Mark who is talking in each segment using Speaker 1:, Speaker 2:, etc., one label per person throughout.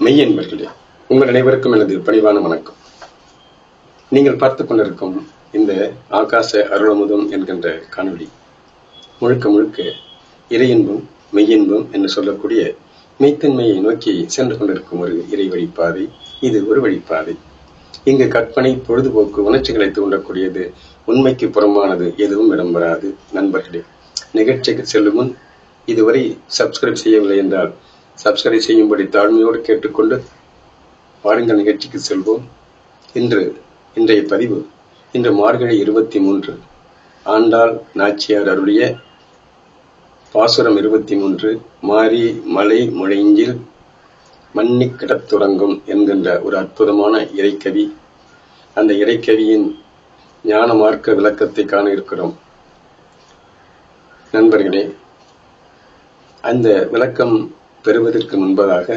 Speaker 1: மெய்யன்பர்களே உங்கள் அனைவருக்கும் எனது பணிவான வணக்கம். நீங்கள் பார்த்துக் கொண்டிருக்கும் இந்த ஆகாச அருளமுதம் என்கின்ற காணொளி முழுக்க முழுக்க இறையன்பும் மெய்யன்பும் என்று சொல்லக்கூடிய மெய்த்தன்மையை நோக்கி சென்று கொண்டிருக்கும் ஒரு இறை வழிப்பாதை இது ஒரு வழிப்பாதை இங்கு கற்பனை பொழுதுபோக்கு உணர்ச்சிகளை தூண்டக்கூடியது உண்மைக்கு புறம்பானது எதுவும் இடம்பெறாது. நண்பர்களே நிகழ்ச்சிக்கு செல்லும் முன் இதுவரை சப்ஸ்கிரைப் செய்யவில்லை என்றால் சப்ஸ்கிரைப் செய்யும்படி தாழ்மையோடு கேட்டுக்கொண்டு வாருங்கள் நிகழ்ச்சிக்கு செல்வோம். இன்று இன்றைய பதிவு இன்று மார்கழி இருபத்தி மூன்று ஆண்டாள் நாச்சியார் அருளிய பாசுரம் இருபத்தி மூன்று மாரி மலை முழைஞ்சில் மன்னி கிடத்துறங்கும் என்கின்ற ஒரு அற்புதமான இறைக்கவி. அந்த இறைக்கவியின் ஞான மார்க்க விளக்கத்தை காண இருக்கிறோம். நண்பர்களே அந்த விளக்கம் பெறுவதற்கு முன்பதாக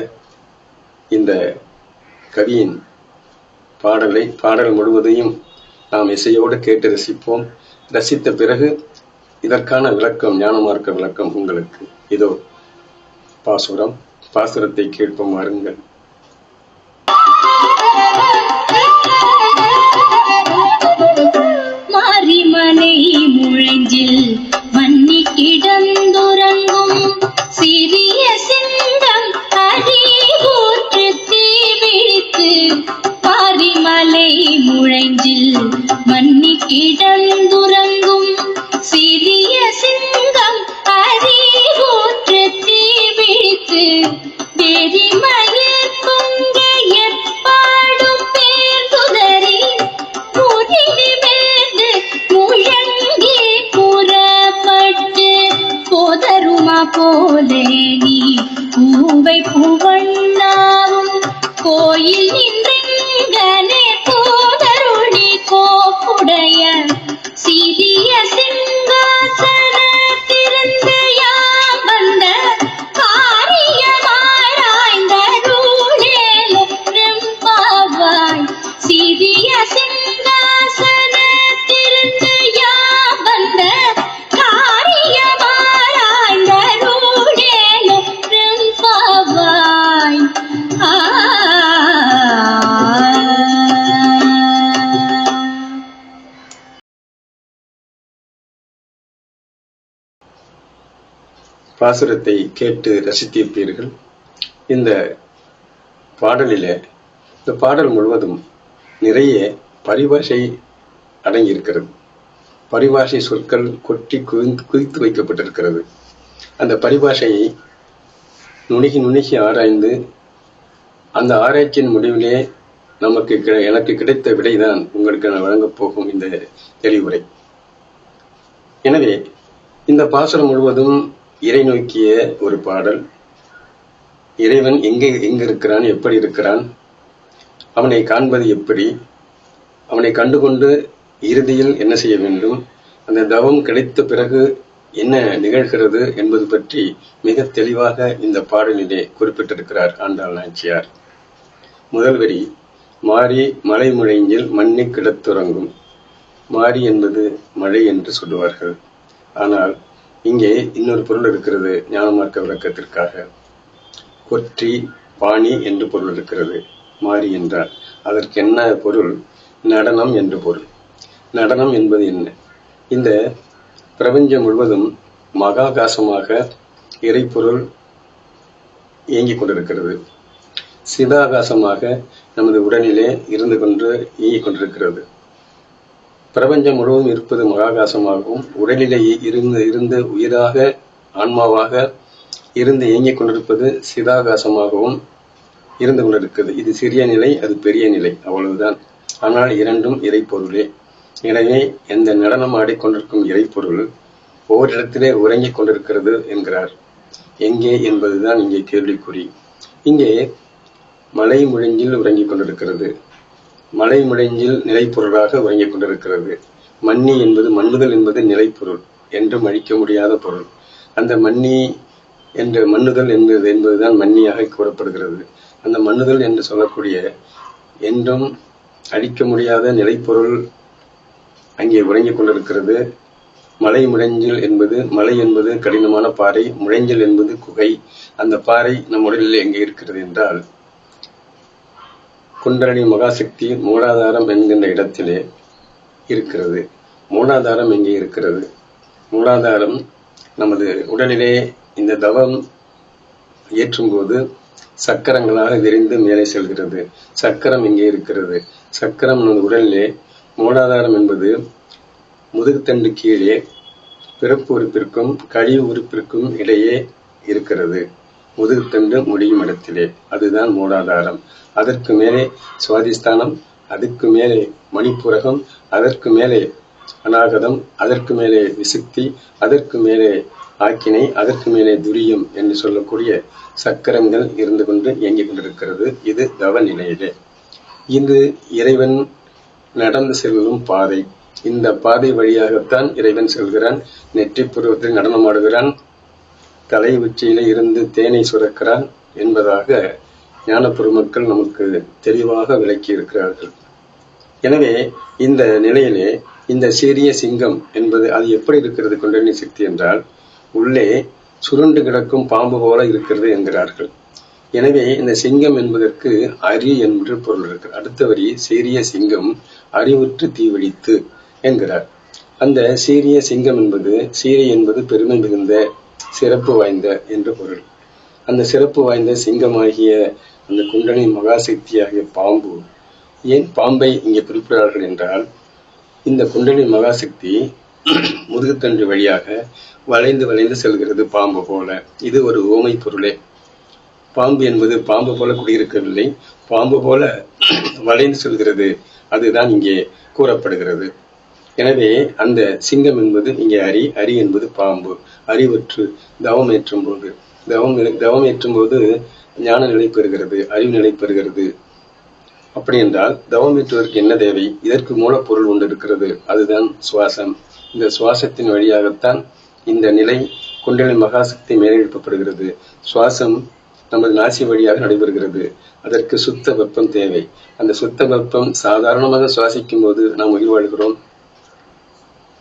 Speaker 1: இந்த கவியின் பாடலை பாடல் முழுவதையும் நாம் இசையோடு கேட்டு ரசிப்போம். ரசித்த பிறகு இதற்கான விளக்கம் ஞானமார்க்க விளக்கம் உங்களுக்கு. இதோ பாசுரம் பாசுரத்தை கேட்போம் வாருங்கள்.
Speaker 2: விழித்து பாரிமலை முழஞ்சில் மன்னி கிடந்துறங்கும்
Speaker 1: பாசுரத்தை கேட்டு ரசித்திருப்பீர்கள். இந்த பாடலிலே இந்த பாடல் முழுவதும் நிறைய பரிபாஷை அடங்கியிருக்கிறது. பரிபாஷை சொற்கள் கொட்டி குவிந்து குவித்து வைக்கப்பட்டிருக்கிறது. அந்த பரிபாஷையை நுணுகி நுணுகி ஆராய்ந்து அந்த ஆராய்ச்சியின் முடிவிலே நமக்கு கிடை- எனக்கு கிடைத்த விடைதான் உங்களுக்கு நான் வழங்கப் போகும் இந்த தெளிவுரை. எனவே இந்த பாசுரம் முழுவதும் இறை நோக்கிய ஒரு பாடல். இறைவன் எங்கே எங்கே இருக்கிறான் எப்படி இருக்கிறான்? அவனை காண்பது எப்படி? அவனை கண்டுகொண்டு இறுதியில் என்ன செய்ய வேண்டும்? அந்த தவம் கிடைத்த பிறகு என்ன நிகழ்கிறது என்பது பற்றி மிக தெளிவாக இந்த பாடலிலே குறிப்பிட்டிருக்கிறார் ஆண்டாள் நாச்சியார். முதல் வரி மாரி மலை முழைஞ்சில் மண்ணி கிடத்துறங்கும். மாறி என்பது மழை என்று சொல்லுவார்கள். ஆனால் இங்கே இன்னொரு பொருள் இருக்கிறது ஞானமார்க்க விளக்கத்திற்காக. கொற்றி பாணி என்று பொருள் இருக்கிறது மாறி என்றால் அதற்கு என்ன பொருள்? நடனம் என்று பொருள். நடனம் என்பது என்ன? இந்த பிரபஞ்சம் முழுவதும் மகாகாசமாக இறைப்பொருள் இயங்கிக் கொண்டிருக்கிறது. சிதாகாசமாக நமது உடலிலே இருந்து கொண்டு இயங்கிக் கொண்டிருக்கிறது. பிரபஞ்சம் முழுவதும் இருப்பது மகாகாசமாகவும் உடலிலே இருந்து இருந்து உயிராக ஆன்மாவாக இருந்து இயங்கிக் கொண்டிருப்பது சிதாகாசமாகவும் இருந்து கொண்டிருக்கிறது. இது சிறிய நிலை அது பெரிய நிலை. அவ்வளவுதான். ஆனால் இரண்டும் இறைப்பொருளே. எனவே எந்த நடனம் ஆடிக்கொண்டிருக்கும் இறைப்பொருள் ஓரிடத்திலே உறங்கிக் கொண்டிருக்கிறது என்கிறார். எங்கே என்பதுதான் இங்கே கேள்விக்குறி. இங்கே மலை முழங்கில் உறங்கிக் கொண்டிருக்கிறது. மலை முழங்கில் நிலைப்பொருளாக உறங்கிக் கொண்டிருக்கிறது. மன்னி என்பது மண்ணுதல் என்பது நிலைப்பொருள் என்றும் அழிக்க முடியாத பொருள். அந்த மன்னி என்ற மண்ணுதல் என்பது என்பதுதான் மன்னியாக கூறப்படுகிறது. அந்த மண்ணுதல் என்று சொல்லக்கூடிய என்றும் அழிக்க முடியாத நிலைப்பொருள் அங்கே உறங்கிக் கொண்டிருக்கிறது. மலை முழஞ்சில் என்பது மலை என்பது கடினமான பாறை முழஞ்சில் என்பது குகை. அந்த பாறை நம் உடலில் எங்கே இருக்கிறது என்றால் குண்டலினி மகாசக்தி மூலாதாரம் என்கின்ற இடத்திலே இருக்கிறது. மூலாதாரம் எங்கே இருக்கிறது. மூலாதாரம் நமது உடலிலே இந்த தவம் ஏற்றும்போது சக்கரங்களாக விரிந்து மேலே செல்கிறது. சக்கரம் இங்கே இருக்கிறது. சக்கரம் நமது உடலிலே மூலாதாரம் என்பது முதுகுத்தண்டு கீழே பிறப்பு உறுப்பிற்கும் கழிவு உறுப்பிற்கும் இடையே இருக்கிறது. முதுகுத்தண்டு முடியும் இடத்திலே. அதுதான் மூலாதாரம். அதற்கு மேலே சுவாதிஸ்தானம் அதுக்கு மேலே மணிப்புரகம் அதற்கு மேலே அநாகதம் அதற்கு மேலே விசுக்தி அதற்கு மேலே ஆக்கினை அதற்கு மேலே துரியம் என்று சொல்லக்கூடிய சக்கரங்கள் இருந்து கொண்டு இயங்கிக் கொண்டிருக்கிறது. இது தவ நிலையிலே. இது இறைவன் நடந்து செல்லும் பாதை. இந்த பாதை வழியாகத்தான் இறைவன் செல்கிறான் நெற்றி புருவத்தில் நடனமாடுகிறான் தலை உச்சியில இருந்து தேனை சுரக்கிறான் என்பதாக ஞான பெருமக்கள் நமக்கு தெளிவாக விளக்கி இருக்கிறார்கள். எனவே இந்த நிலையிலே இந்த சீரிய சிங்கம் என்பது அது எப்படி இருக்கிறது குண்டலினி சக்தி என்றால் உள்ளே சுருண்டு கிடக்கும் பாம்பு போல இருக்கிறது என்கிறார்கள். எனவே இந்த சிங்கம் என்பதற்கு அரி என்று பொருள் இருக்கு. அடுத்த வரி சீரிய சிங்கம் அறிவுற்று தீவழித்து என்கிறார். அந்த சீரிய சிங்கம் என்பது சீரிய என்பது பெருமை மிகுந்த சிறப்பு வாய்ந்த என்று பொருள். அந்த சிறப்பு வாய்ந்த சிங்கமாகிய அந்த குண்டலினி மகாசக்தியாகிய பாம்பு. ஏன் பாம்பை இங்கே குறிப்பிடுகிறார்கள் என்றால் இந்த குண்டலினி மகாசக்தி முதுகுத்தண்டு வழியாக வளைந்து வளைந்து செல்கிறது பாம்பு போல. இது ஒரு ஓமை பொருளே. பாம்பு என்பது பாம்பு போல குடியிருக்கவில்லை. பாம்பு போல வளைந்து செல்கிறது. அதுதான் இங்கே கூறப்படுகிறது. எனவே அந்த சிங்கம் என்பது இங்கே அரி. அரி என்பது பாம்பு. அறிவற்று தவம் ஏற்றும் போது தவம் தவம் ஏற்றும் போது ஞான நிலை பெறுகிறது அறிவு நிலை பெறுகிறது. அப்படி என்றால் தவம் ஏற்றுவதற்கு என்ன தேவை? இதற்கு மூலப்பொருள் ஒன்று இருக்கிறது. அதுதான் சுவாசம். இந்த சுவாசத்தின் வழியாகத்தான் இந்த நிலை குண்டலி மகாசக்தி மேலெழுப்பப்படுகிறது. சுவாசம் நமது நாசி வழியாக நடைபெறுகிறது. அதற்கு சுத்த வெப்பம் தேவை. அந்த சுத்த வெப்பம் சாதாரணமாக சுவாசிக்கும் போது நாம் உயிர் வாழ்கிறோம்.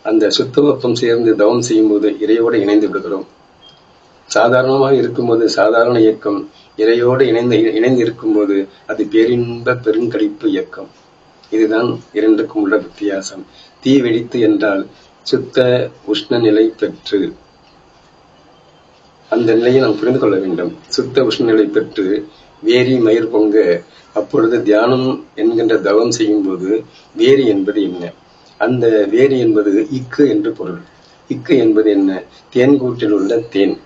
Speaker 1: அந்த சுத்த வெப்பம் சேர்ந்து தவம் செய்யும் போது இறையோடு இணைந்து விடுகிறோம். சாதாரணமாக இருக்கும்போது சாதாரண இயக்கம் இறையோடு இணைந்து இணைந்து இருக்கும்போது அது பேரின்ப பெருங்கழிப்பு இயக்கம். இதுதான் இரண்டுக்கும் உள்ள வித்தியாசம். தீ வெடித்து என்றால் சுத்த உஷ்ண நிலை பெற்று அந்த நிலையை நாம் புரிந்து கொள்ள வேண்டும். சுத்த உஷ்ணநிலை பெற்று வேரி மயிர் பொங்க அப்பொழுது தியானம் என்கின்ற தவம் செய்யும் போது வேரி என்பது என்ன? அந்த வேரி என்பது இக்கு என்று பொருள். இக்கு என்பது என்ன? தேன் கூட்டில் உள்ள தேன்.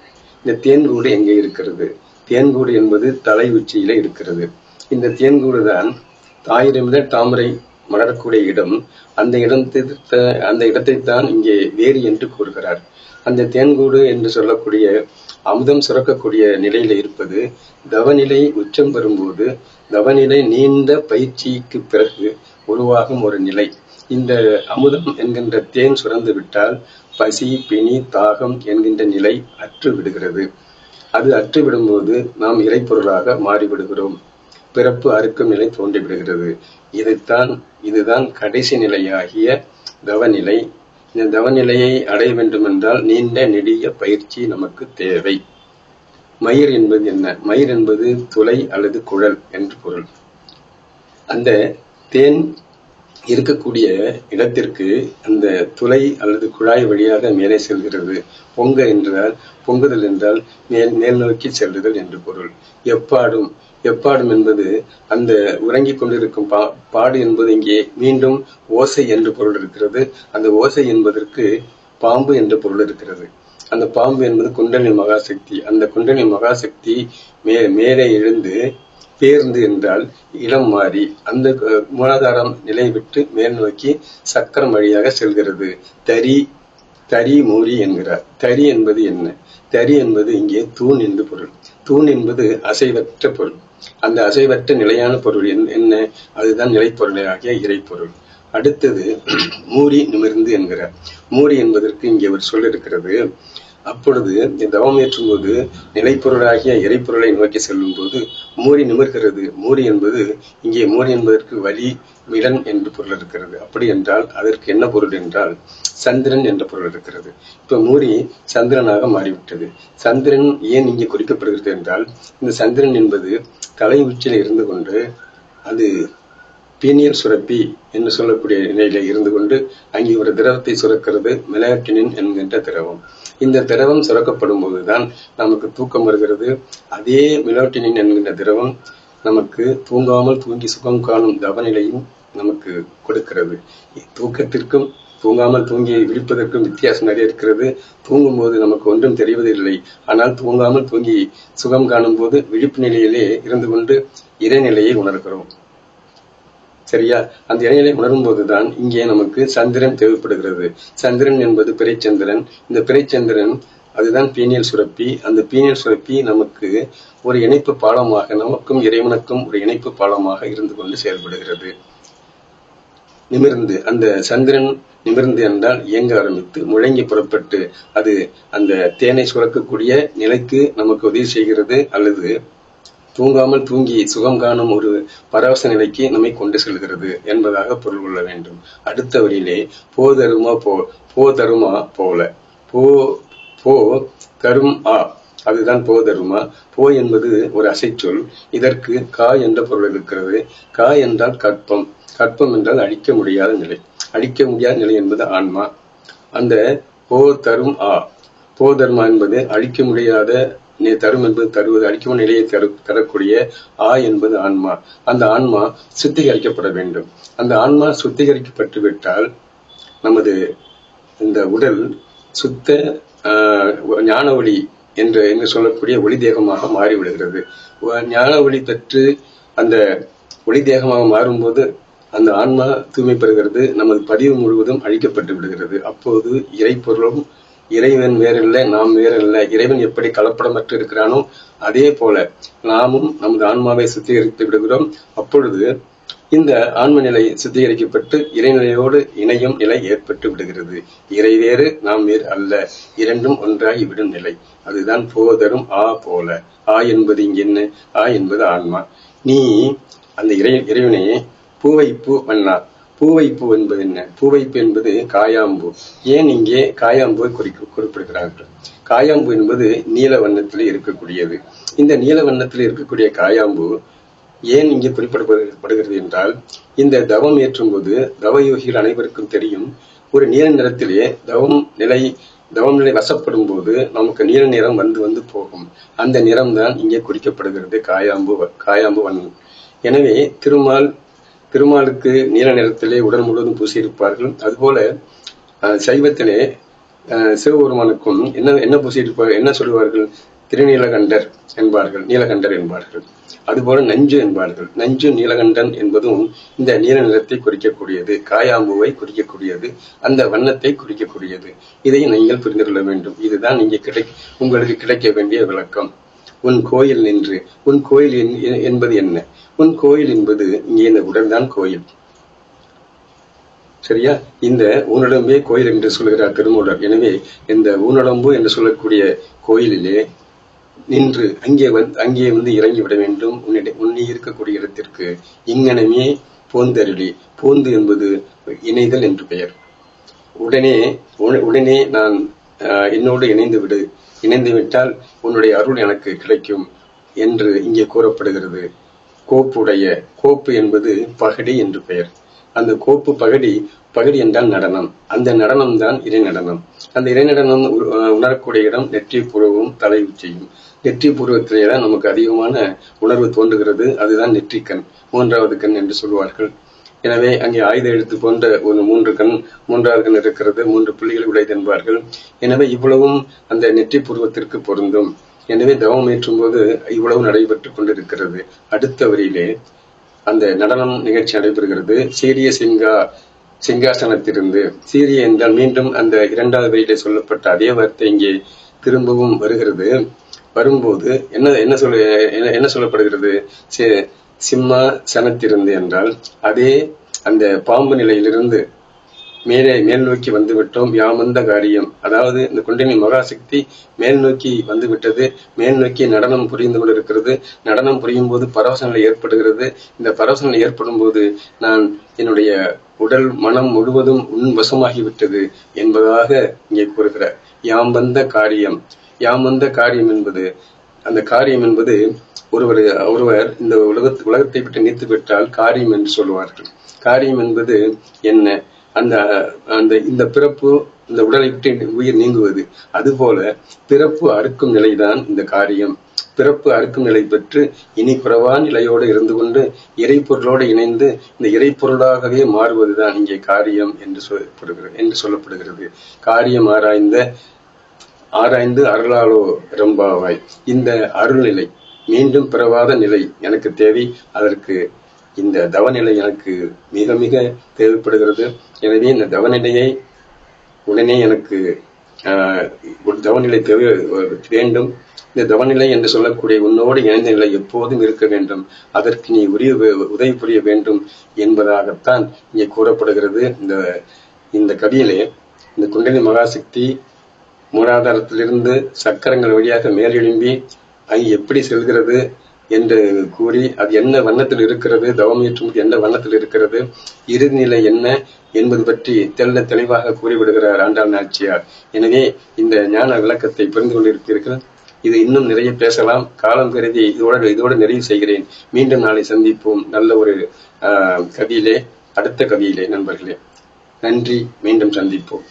Speaker 1: இந்த தேன்கூடு எங்கே இருக்கிறது? தேன்கூடு என்பது தலை உச்சியில இருக்கிறது. இந்த தேன்கூடு தான் தாயிரமிட தாமரை மலரக்கூடிய இடம். அந்த இடத்தை அந்த இடத்தை தான் இங்கே வேறு என்று கூறுகிறார். அந்த தேன்கூடு என்று சொல்லக்கூடிய அமுதம் சுரக்கக்கூடிய நிலையில இருப்பது தவநிலை உச்சம் பெறும்போது தவநிலை நீண்ட பயிற்சிக்கு பிறகு உருவாகும் ஒரு நிலை. இந்த அமுதம் என்கின்ற தேன் சுரந்து விட்டால் பசி பிணி தாகம் என்கின்ற நிலை அற்று விடுகிறது. அது அற்றுவிடும்போது நாம் இறைப்பொருளாக மாறிவிடுகிறோம். பிறப்பு அறுக்கும் நிலை தோன்றிவிடுகிறது. இதைத்தான் இதுதான் கடைசி நிலையாகிய தவநிலை. இந்த தவநிலையை அடைய வேண்டுமென்றால் நீண்ட நெடிய பயிற்சி நமக்கு தேவை. மயிர் என்பது என்ன? மயிர் என்பது துளை அல்லது குழல் என்று பொருள். அந்த தேன் இருக்கக்கூடிய இடத்திற்கு அந்த துளை அல்லது குழாய் வழியாக மேலே செல்கிறது. பொங்க என்றால் பொங்குதல் என்றால் மேல் மேல் நோக்கி செல்லுதல் என்று பொருள். எப்பாடும் எப்பாடும் என்பது அந்த உறங்கிக் கொண்டிருக்கும் பா பாடு என்பது இங்கே மீண்டும் ஓசை என்று பொருள் இருக்கிறது. அந்த ஓசை என்பதற்கு பாம்பு என்ற பொருள் இருக்கிறது. அந்த பாம்பு என்பது குண்டலினி மகாசக்தி. அந்த குண்டலினி மகாசக்தி மே மேலே எழுந்து பேருந்து என்றால் இடம் மாறி அந்த மூலாதாரம் நிலை விட்டு மேல் நோக்கி சக்கரம் வழியாக செல்கிறது. தரி தரி மூரி என்கிறார். தரி என்பது என்ன? தரி என்பது இங்கே தூண் என்று பொருள். தூண் என்பது அசைவற்ற பொருள். அந்த அசைவற்ற நிலையான பொருள் என்ன? அதுதான் நிலைப்பொருளாகிய இறைப்பொருள். அடுத்தது மூரி நிமிர்ந்து என்கிறார். மூரி என்பதற்கு இங்கே ஒரு சொல் இருக்கிறது. அப்பொழுது இந்த தவம் ஏற்றும் போது நிலைப்பொருளாகிய இறைப்பொருளை நோக்கி செல்லும் போது மூரி நிமிர்கிறது. மூரி என்பது இங்கே மூரி என்பதற்கு வலி மிடன் என்று பொருள் இருக்கிறது. அப்படி என்றால் அதற்கு என்ன பொருள் என்றால் சந்திரன் என்ற பொருள் இருக்கிறது. இப்ப மூரி சந்திரனாக மாறிவிட்டது. சந்திரன் ஏன் இங்கே குறிக்கப்படுகிறது என்றால் இந்த சந்திரன் என்பது தலை உச்சியில் இருந்து கொண்டு அது பீனியல் சுரப்பி என்று சொல்லக்கூடிய நிலையில இருந்து கொண்டு அங்கே ஒரு திரவத்தை சுரக்கிறது. மெலாட்டினின் என்கின்ற திரவம். இந்த திரவம் சுரக்கப்படும் போதுதான் நமக்கு தூக்கம் வருகிறது. அதே மிலோட்டினின் என்கின்ற திரவம் நமக்கு தூங்காமல் தூங்கி சுகம் காணும் தவநிலையும் நமக்கு கொடுக்கிறது. தூக்கத்திற்கும் தூங்காமல் தூங்கி விழிப்பதற்கும் வித்தியாசம் நிறைய இருக்கிறது. தூங்கும் போது நமக்கு ஒன்றும் தெரிவதில்லை. ஆனால் தூங்காமல் தூங்கி சுகம் காணும் போது விழிப்பு நிலையிலே இருந்து கொண்டு இறைநிலையை உணர்கிறோம். சரியா? அந்த இறைநிலை உணரும் போதுதான் இங்கே நமக்கு சந்திரன் தேவைப்படுகிறது. சந்திரன் என்பது பிறைச்சந்திரன். இந்த பிறைச்சந்திரன் அதுதான் பீனியல் சுரப்பி. அந்த பீனியல் சுரப்பி நமக்கு ஒரு இணைப்பு பாலமாக நமக்கும் இறைவனுக்கும் ஒரு இணைப்பு பாலமாக இருந்து கொண்டு செயல்படுகிறது. நிமிர்ந்து அந்த சந்திரன் நிமிர்ந்து என்றால் இயங்க ஆரம்பித்து முழங்கி புறப்பட்டு அது அந்த தேனை சுரக்கக்கூடிய நிலைக்கு நமக்கு உதவி செய்கிறது அல்லது தூங்காமல் தூங்கி சுகம் காணும் ஒரு பரவச நிலைக்கு நம்மை கொண்டு செல்கிறது என்பதாக பொருள் கொள்ள வேண்டும். அடுத்த வரியிலே போ தருமா போ போ தருமா போல. போ போ தரும் ஆ. அதுதான் போ தருமா. போ என்பது ஒரு அசைச்சொல். இதற்கு கா என்ற பொருள் இருக்கிறது. கா என்றால் கற்பம். கற்பம் என்றால் அழிக்க முடியாத நிலை. அழிக்க முடியாத நிலை என்பது ஆன்மா. அந்த போ தரும் ஆ. போ தர்மா என்பது அழிக்க முடியாத நி- தரும் என்பது தருவது அழிக்கும் நிலையை தரு தரக்கூடிய ஆ என்பது ஆன்மா. அந்த ஆன்மா சுத்திகரிக்கப்பட வேண்டும். அந்த ஆன்மா சுத்திகரிக்கப்பட்டு விட்டால் நமது இந்த உடல் சுத்த ஆஹ், ஞான ஒளி என்று என்று சொல்லக்கூடிய ஒளி தேகமாக மாறிவிடுகிறது. ஞான ஒளி பெற்று அந்த ஒளி தேகமாக மாறும்போது அந்த ஆன்மா தூய்மை பெறுகிறது. நமது பதிவு முழுவதும் அழிக்கப்பட்டு விடுகிறது. அப்போது இறைப்பொருளும் இறைவன் வேறில்லை நாம் வேறில்லை. இறைவன் எப்படி கலப்படமற்று இருக்கிறானோ அதே போல நாமும் நமது ஆன்மாவை சுத்திகரித்து விடுகிறோம். அப்பொழுது இந்த ஆன்ம நிலை சுத்திகரிக்கப்பட்டு இறைநிலையோடு இணையும் நிலை ஏற்பட்டு விடுகிறது. இறை வேறு நாம் வேறு அல்ல. இரண்டும் ஒன்றாகி விடும் நிலை. அதுதான் போதரும் ஆ போல. ஆ என்பது இங்கு என்ன? ஆ என்பது ஆன்மா. நீ அந்த இறை இறைவனே பூ வண்ணா பூவைப்பு என்பது என்ன? பூவைப்பு என்பது காயாம்பு. ஏன் இங்கே காயாம்பூவை குறிக்க குறிப்பிடுகிறார்கள்? காயாம்பு என்பது நீல வண்ணத்தில் இருக்கக்கூடியது. இந்த நீல வண்ணத்தில் இருக்கக்கூடிய காயாம்பு ஏன் இங்கே குறிப்பிடப்படுகிறது என்றால் இந்த தவம் ஏற்றும் போது தவயோகிகள் அனைவருக்கும் தெரியும் ஒரு நீல நிறத்திலே தவம் நிலை தவம் நிலை வசப்படும் போது நமக்கு நீல நிறம் வந்து வந்து போகும். அந்த நிறம் தான் இங்கே குறிக்கப்படுகிறது காயாம்பு வ- காயாம்பு வண்ணம். எனவே திருமால் திருமாலுக்கு நீல நிறத்திலே உடல் முழுவதும் பூசியிருப்பார்கள். அதுபோல சைவத்திலே அஹ், சிவபெருமானுக்கும் என்ன என்ன பூசியிருப்பார்கள் என்ன சொல்லுவார்கள்? திருநீலகண்டர் என்பார்கள் நீலகண்டர் என்பார்கள். அதுபோல நஞ்சு என்பார்கள். நஞ்சு நீலகண்டன் என்பதும் இந்த நீல நிறத்தை குறிக்கக்கூடியது காயாம்புவை குறிக்கக்கூடியது அந்த வண்ணத்தை குறிக்கக்கூடியது. இதை நீங்கள் புரிந்து கொள்ள வேண்டும். இதுதான் இங்கே கிடை உங்களுக்கு கிடைக்க வேண்டிய விளக்கம். உன் கோயில் நின்று உன் கோயில் என்- என்பது என்ன? உன் கோயில் என்பது இங்கே இந்த உடல்தான் கோயில். சரியா? இந்த ஊனடம்பே கோயில் என்று சொல்கிறார் திருமூலர். எனவே இந்த ஊனடம்பு என்று சொல்லக்கூடிய கோயிலிலே நின்று அங்கே வந்து அங்கே வந்து இறங்கி விட வேண்டும். உன்னிட உன்னை இருக்கக்கூடிய இடத்திற்கு இங்கனமே போந்தருளி. போந்து என்பது இணைதல் என்று பெயர். உடனே உடனே நான் என்னோடு இணைந்து விடு. இணைந்து விட்டால் உன்னுடைய அருள் எனக்கு கிடைக்கும் என்று இங்கே கூறப்படுகிறது. கோப்புடைய கோப்பு என்பது பகடி என்று பெயர். அந்த கோப்பு பகடி பகடி என்றால் நடனம். அந்த நடனம் தான் இறை நடனம் அந்த இறை நடனம் உணரக்கூடிய இடம் நெற்றி புருவம் தலை உச்சியும். நெற்றி பூர்வத்திலே தான் நமக்கு அதிகமான உணர்வு தோன்றுகிறது. அதுதான் நெற்றிக்கண் மூன்றாவது கண் என்று சொல்வார்கள். எனவே அங்கே ஆயுத எழுத்து போன்ற ஒரு மூன்று கண் மூன்றாவது கண் இருக்கிறது. மூன்று புள்ளிகள் உடையது என்பார்கள் எனவே இவ்வளவும் அந்த நெற்றி பூர்வத்திற்கு பொருந்தும். எனவே தவம் ஏற்றும் போது இவ்வளவு நடைபெற்றுக் கொண்டிருக்கிறது. அடுத்த வரியிலே அந்த நடனம் நிகழ்ச்சி நடைபெறுகிறது. சீரிய சிங்கா சிங்காசனத்திலிருந்து. சீரிய என்றால் மீண்டும் அந்த இரண்டாவது வரியிலே சொல்லப்பட்ட அதே வார்த்தை இங்கே திரும்பவும் வருகிறது. வரும்போது என்ன என்ன சொல்ல என்ன என்ன சொல்லப்படுகிறது? சிம்மா சனத்திலிருந்து என்றால் அதே அந்த பாம்பு நிலையிலிருந்து மேலே மேல் நோக்கி வந்து விட்டோம் யாமந்த காரியம். அதாவது இந்த குண்டினி மகாசக்தி மேல் நோக்கி வந்து விட்டது மேல் நோக்கி நடனம் புரிந்து கொண்டிருக்கிறது. நடனம் புரியும் போது பரவச நிலை ஏற்படுகிறது. இந்த பரவச நிலை ஏற்படும் போது நான் என்னுடைய உடல் மனம் முழுவதும் உன் வசமாகிவிட்டது என்பதாக இங்கே கூறுகிறார். யாம் வந்த காரியம். யாம் வந்த காரியம் என்பது அந்த காரியம் என்பது ஒருவர் ஒருவர் இந்த உலகத்து உலகத்தை விட்டு நீத்து விட்டால் காரியம் என்று சொல்லுவார்கள். காரியம் என்பது என்ன? அந்த அந்த இந்த பிறப்பு இந்த உடலை விட்டு உயிர் நீங்குவது. அதுபோல பிறப்பு அறுக்கும் நிலைதான் இந்த காரியம். பிறப்பு அறுக்கும் நிலை பெற்று இனி பிறவா நிலையோடு இருந்து கொண்டு இறைப்பொருளோடு இணைந்து இந்த இறைப்பொருளாகவே மாறுவதுதான் இங்கே காரியம் என்று சொல்லப்படுகிறது என்று சொல்லப்படுகிறது. காரியம் ஆராய்ந்த ஆராய்ந்து அருளாலோ ரம்பாவாய். இந்த அருள்நிலை மீண்டும் பிறவாத நிலை எனக்கு தேவை. அதற்கு இந்த தவநிலை எனக்கு மிக மிக தேவைப்படுகிறது. எனவே இந்த தவநிலையை உடனே எனக்கு ஒரு தவநிலை தேவை வேண்டும். இந்த தவநிலை என்று சொல்லக்கூடிய உன்னோடு இணைந்த நிலை எப்போதும் இருக்க வேண்டும். அதற்கு நீ உரிய உதவி புரிய வேண்டும் என்பதாகத்தான் இங்கே கூறப்படுகிறது. இந்த இந்த கவியிலே இந்த குண்டலி மகாசக்தி மூலாதாரத்திலிருந்து சக்கரங்கள் வழியாக மேலெழும்பி அங்கு எப்படி செல்கிறது? என்று கூறி அது என்ன வண்ணத்தில் இருக்கிறது தவமியற்றும் என்ன வண்ணத்தில் இருக்கிறது இறுதிநிலை என்ன என்பது பற்றி தெல்ல தெளிவாக கூறிவிடுகிறார் ஆண்டாள் நாச்சியார். எனவே இந்த ஞான விளக்கத்தை புரிந்து கொண்டிருப்பீர்கள். இது இன்னும் நிறைய பேசலாம். காலம் கருதி இதோடு இதோடு நிறைவு செய்கிறேன். மீண்டும் நாளை சந்திப்போம். நல்ல ஒரு கவியிலே அடுத்த கவியிலே நண்பர்களே. நன்றி. மீண்டும் சந்திப்போம்.